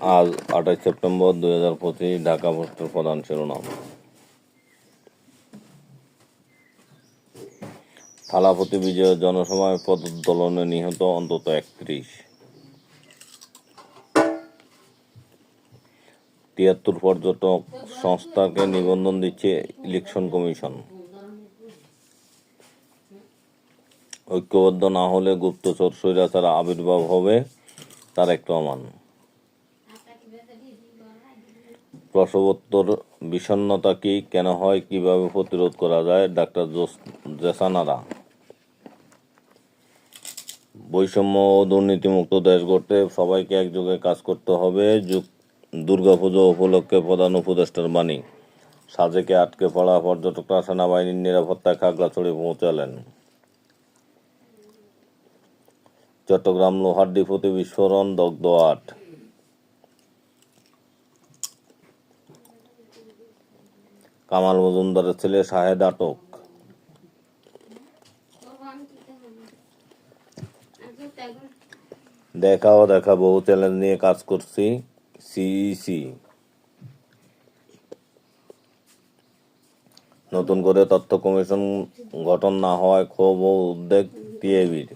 আজ আঠাশ সেপ্টেম্বর দুই হাজার পঁচিশ ঢাকা পোস্টের প্রধান শিরোনাম। থালাপতি বিজয়ের জনসভায় পদোত্তোলনে নিহত অন্তত একত্রিশ। তিয়াত্তর পর্যটক সংস্থাকে নিবন্ধন দিচ্ছে ইলেকশন কমিশন। ঐক্যবদ্ধ না হলে গুপ্তচর স্বৈরাচার আবির্ভাব হবে, তার এক প্রমাণ প্রসবোত্তর বিষণ্ণতা কি কেন হয়? কীভাবে প্রতিরোধ করা যায়? ডাক্তার জেসানারা। বৈষম্য ও দুর্নীতিমুক্ত দেশ গড়তে সবাইকে একযোগে কাজ করতে হবে। দুর্গাপুজো উপলক্ষে প্রধান উপদেষ্টার বাণী। সাজেকে আটকে পড়া পর্যটকরা সেনাবাহিনীর নিরাপত্তায় খাগড়াছড়ি পৌঁছালেন। চট্টগ্রাম লোহার ডিপোতে বিস্ফোরণ, দগ্ধ আট। কামাল মজুমদারের ছেলে শাহেদ আটক। দেখা ও দেখা, বহু চ্যালেঞ্জ নিয়ে কাজ করছি সিইসি নতুন করে তথ্য কমিশন গঠন না হওয়ায় ক্ষোভ ও উদ্বেগ টিএবির।